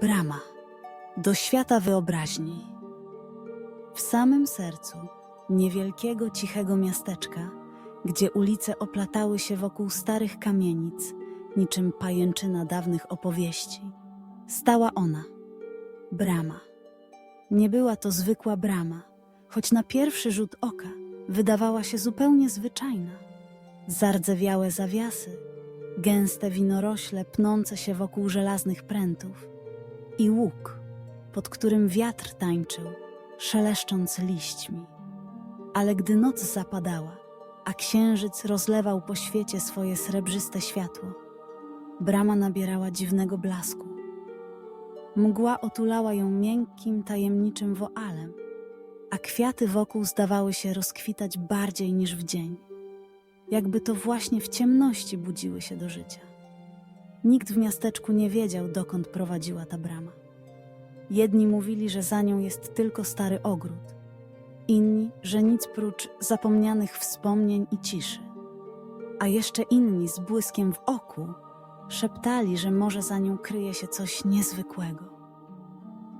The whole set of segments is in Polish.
Brama do świata wyobraźni. W samym sercu niewielkiego, cichego miasteczka, gdzie ulice oplatały się wokół starych kamienic, niczym pajęczyna dawnych opowieści, stała ona brama. Nie była to zwykła brama, choć na pierwszy rzut oka wydawała się zupełnie zwyczajna. Zardzewiałe zawiasy, gęste winorośle pnące się wokół żelaznych prętów i łuk, pod którym wiatr tańczył, szeleszcząc liśćmi. Ale gdy noc zapadała, a księżyc rozlewał po świecie swoje srebrzyste światło, brama nabierała dziwnego blasku. Mgła otulała ją miękkim, tajemniczym woalem, a kwiaty wokół zdawały się rozkwitać bardziej niż w dzień. Jakby to właśnie w ciemności budziły się do życia. Nikt w miasteczku nie wiedział, dokąd prowadziła ta brama. Jedni mówili, że za nią jest tylko stary ogród, inni, że nic prócz zapomnianych wspomnień i ciszy, a jeszcze inni z błyskiem w oku szeptali, że może za nią kryje się coś niezwykłego.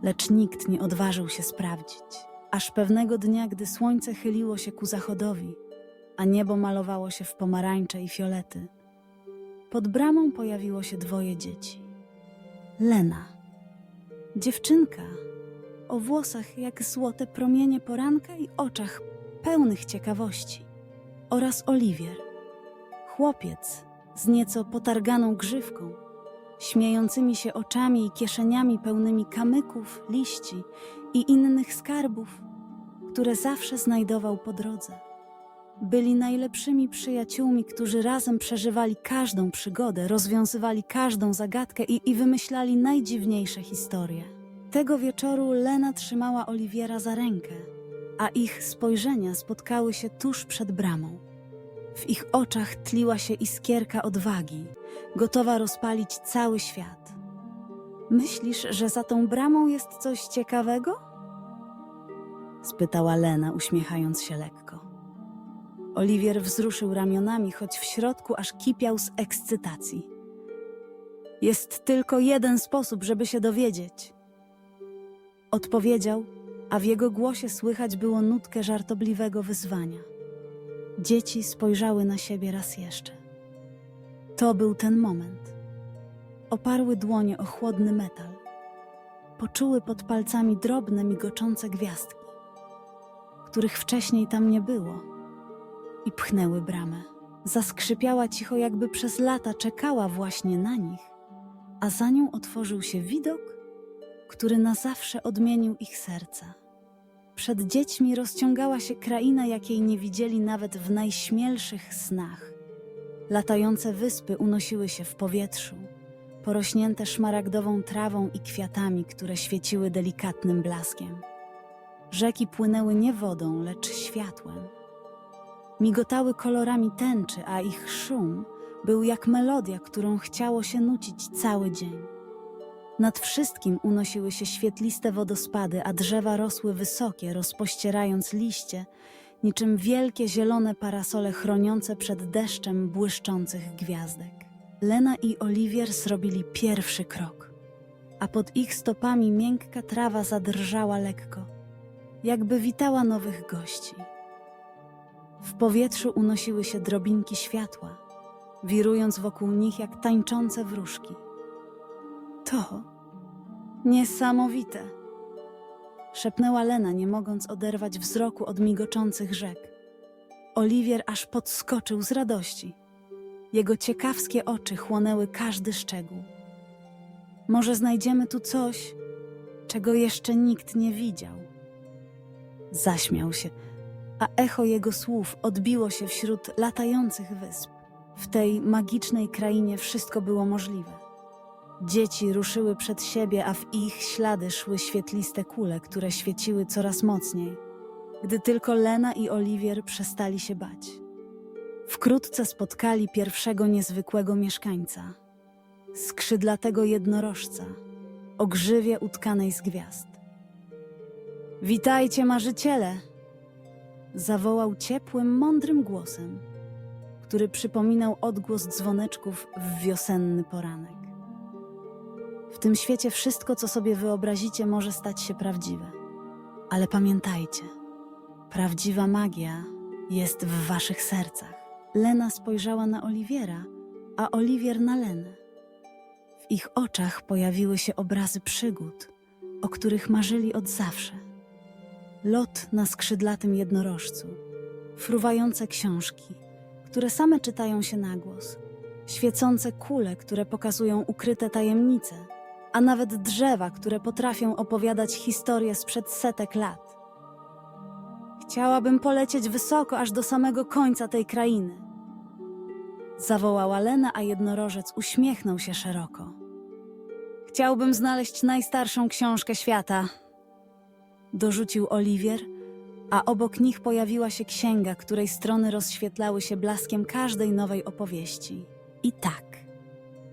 Lecz nikt nie odważył się sprawdzić, aż pewnego dnia, gdy słońce chyliło się ku zachodowi, a niebo malowało się w pomarańcze i fiolety, pod bramą pojawiło się dwoje dzieci. Lena, dziewczynka o włosach jak złote promienie poranka i oczach pełnych ciekawości, oraz Oliwier, chłopiec z nieco potarganą grzywką, śmiejącymi się oczami i kieszeniami pełnymi kamyków, liści i innych skarbów, które zawsze znajdował po drodze. Byli najlepszymi przyjaciółmi, którzy razem przeżywali każdą przygodę, rozwiązywali każdą zagadkę i, i wymyślali najdziwniejsze historie. Tego wieczoru Lena trzymała Oliwiera za rękę, a ich spojrzenia spotkały się tuż przed bramą. W ich oczach tliła się iskierka odwagi, gotowa rozpalić cały świat. Myślisz, że za tą bramą jest coś ciekawego? spytała Lena, uśmiechając się lekko. Oliwier wzruszył ramionami, choć w środku aż kipiał z ekscytacji. Jest tylko jeden sposób, żeby się dowiedzieć. Odpowiedział, a w jego głosie słychać było nutkę żartobliwego wyzwania. Dzieci spojrzały na siebie raz jeszcze. To był ten moment. Oparły dłonie o chłodny metal. Poczuły pod palcami drobne, migoczące gwiazdki, których wcześniej tam nie było, i pchnęły bramę. Zaskrzypiała cicho, jakby przez lata czekała właśnie na nich, a za nią otworzył się widok, który na zawsze odmienił ich serca. Przed dziećmi rozciągała się kraina, jakiej nie widzieli nawet w najśmielszych snach. Latające wyspy unosiły się w powietrzu, porośnięte szmaragdową trawą i kwiatami, które świeciły delikatnym blaskiem. Rzeki płynęły nie wodą, lecz światłem. Migotały kolorami tęczy, a ich szum był jak melodia, którą chciało się nucić cały dzień. Nad wszystkim unosiły się świetliste wodospady, a drzewa rosły wysokie, rozpościerając liście, niczym wielkie zielone parasole chroniące przed deszczem błyszczących gwiazdek. Lena i Oliwier zrobili pierwszy krok, a pod ich stopami miękka trawa zadrżała lekko, jakby witała nowych gości. W powietrzu unosiły się drobinki światła, wirując wokół nich jak tańczące wróżki. To niesamowite! Szepnęła Lena, nie mogąc oderwać wzroku od migoczących rzek. Oliwier aż podskoczył z radości. Jego ciekawskie oczy chłonęły każdy szczegół. Może znajdziemy tu coś, czego jeszcze nikt nie widział. Zaśmiał się, a echo jego słów odbiło się wśród latających wysp. W tej magicznej krainie wszystko było możliwe. Dzieci ruszyły przed siebie, a w ich ślady szły świetliste kule, które świeciły coraz mocniej, gdy tylko Lena i Oliwier przestali się bać. Wkrótce spotkali pierwszego niezwykłego mieszkańca skrzydlatego jednorożca o grzywie utkanej z gwiazd. Witajcie, marzyciele! Zawołał ciepłym, mądrym głosem, który przypominał odgłos dzwoneczków w wiosenny poranek. W tym świecie wszystko, co sobie wyobrazicie, może stać się prawdziwe. Ale pamiętajcie, prawdziwa magia jest w waszych sercach. Lena spojrzała na Oliwiera, a Oliwier na Lenę. W ich oczach pojawiły się obrazy przygód, o których marzyli od zawsze. Lot na skrzydlatym jednorożcu, fruwające książki, które same czytają się na głos, świecące kule, które pokazują ukryte tajemnice, a nawet drzewa, które potrafią opowiadać historię sprzed setek lat. Chciałabym polecieć wysoko aż do samego końca tej krainy. Zawołała Lena, a jednorożec uśmiechnął się szeroko. Chciałbym znaleźć najstarszą książkę świata. Dorzucił Oliwier, a obok nich pojawiła się księga, której strony rozświetlały się blaskiem każdej nowej opowieści. I tak,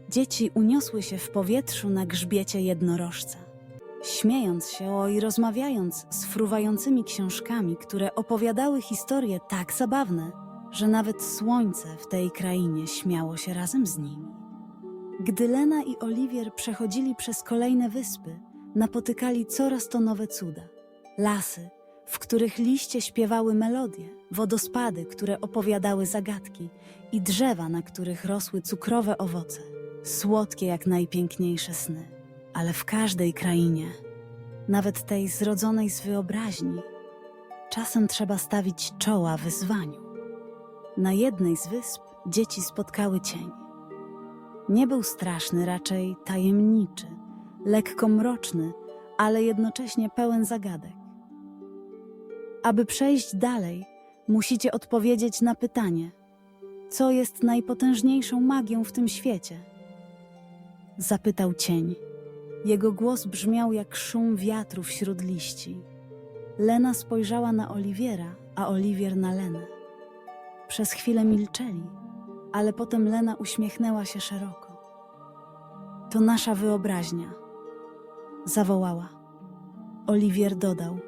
dzieci uniosły się w powietrzu na grzbiecie jednorożca. Śmiejąc się o i rozmawiając z fruwającymi książkami, które opowiadały historie tak zabawne, że nawet słońce w tej krainie śmiało się razem z nimi. Gdy Lena i Oliwier przechodzili przez kolejne wyspy, napotykali coraz to nowe cuda. Lasy, w których liście śpiewały melodie, wodospady, które opowiadały zagadki i drzewa, na których rosły cukrowe owoce, słodkie jak najpiękniejsze sny. Ale w każdej krainie, nawet tej zrodzonej z wyobraźni, czasem trzeba stawić czoła wyzwaniu. Na jednej z wysp dzieci spotkały cień. Nie był straszny, raczej tajemniczy, lekko mroczny, ale jednocześnie pełen zagadek. Aby przejść dalej, musicie odpowiedzieć na pytanie: co jest najpotężniejszą magią w tym świecie? Zapytał cień. Jego głos brzmiał jak szum wiatru wśród liści. Lena spojrzała na Oliwiera, a Oliwier na Lenę. Przez chwilę milczeli, ale potem Lena uśmiechnęła się szeroko. To nasza wyobraźnia, zawołała. Oliwier dodał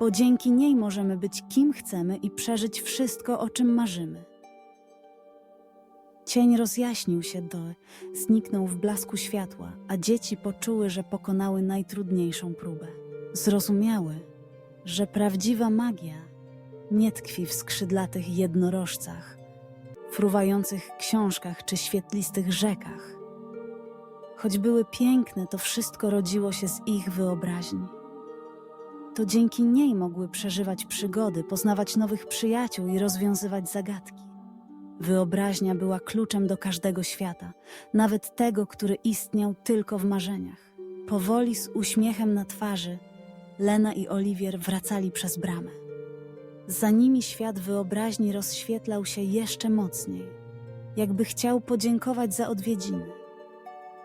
bo dzięki niej możemy być kim chcemy i przeżyć wszystko, o czym marzymy. Cień rozjaśnił się do, zniknął w blasku światła, a dzieci poczuły, że pokonały najtrudniejszą próbę. Zrozumiały, że prawdziwa magia nie tkwi w skrzydlatych jednorożcach, fruwających książkach czy świetlistych rzekach. Choć były piękne, to wszystko rodziło się z ich wyobraźni to dzięki niej mogły przeżywać przygody, poznawać nowych przyjaciół i rozwiązywać zagadki. Wyobraźnia była kluczem do każdego świata, nawet tego, który istniał tylko w marzeniach. Powoli z uśmiechem na twarzy Lena i Oliwier wracali przez bramę. Za nimi świat wyobraźni rozświetlał się jeszcze mocniej, jakby chciał podziękować za odwiedziny.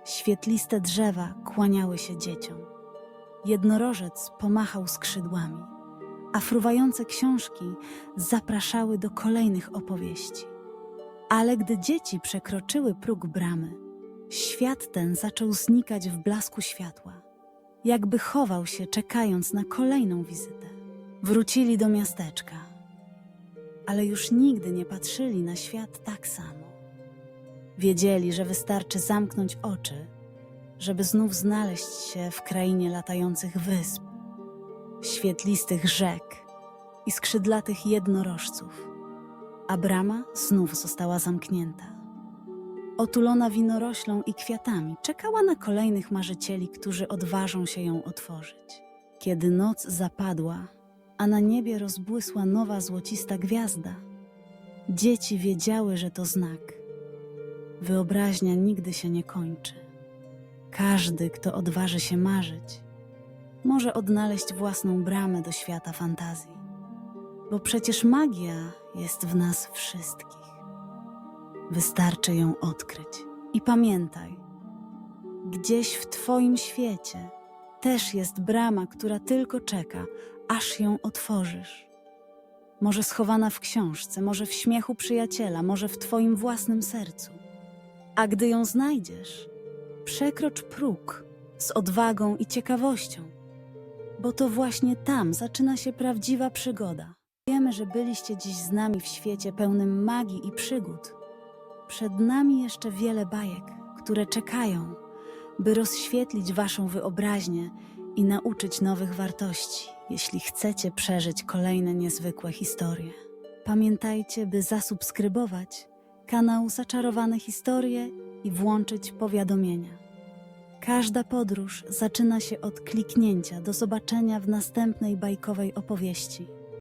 Świetliste drzewa kłaniały się dzieciom. Jednorożec pomachał skrzydłami, a fruwające książki zapraszały do kolejnych opowieści. Ale gdy dzieci przekroczyły próg bramy, świat ten zaczął znikać w blasku światła, jakby chował się, czekając na kolejną wizytę. Wrócili do miasteczka, ale już nigdy nie patrzyli na świat tak samo. Wiedzieli, że wystarczy zamknąć oczy żeby znów znaleźć się w krainie latających wysp, świetlistych rzek i skrzydlatych jednorożców, a brama znów została zamknięta. Otulona winoroślą i kwiatami czekała na kolejnych marzycieli, którzy odważą się ją otworzyć. Kiedy noc zapadła, a na niebie rozbłysła nowa złocista gwiazda, dzieci wiedziały, że to znak. Wyobraźnia nigdy się nie kończy. Każdy, kto odważy się marzyć, może odnaleźć własną bramę do świata fantazji, bo przecież magia jest w nas wszystkich. Wystarczy ją odkryć. I pamiętaj, gdzieś w Twoim świecie też jest brama, która tylko czeka, aż ją otworzysz. Może schowana w książce, może w śmiechu przyjaciela, może w Twoim własnym sercu. A gdy ją znajdziesz, Przekrocz próg z odwagą i ciekawością, bo to właśnie tam zaczyna się prawdziwa przygoda. Wiemy, że byliście dziś z nami w świecie pełnym magii i przygód. Przed nami jeszcze wiele bajek, które czekają, by rozświetlić Waszą wyobraźnię i nauczyć nowych wartości, jeśli chcecie przeżyć kolejne niezwykłe historie. Pamiętajcie, by zasubskrybować kanał Zaczarowane Historie i włączyć powiadomienia. Każda podróż zaczyna się od kliknięcia do zobaczenia w następnej bajkowej opowieści.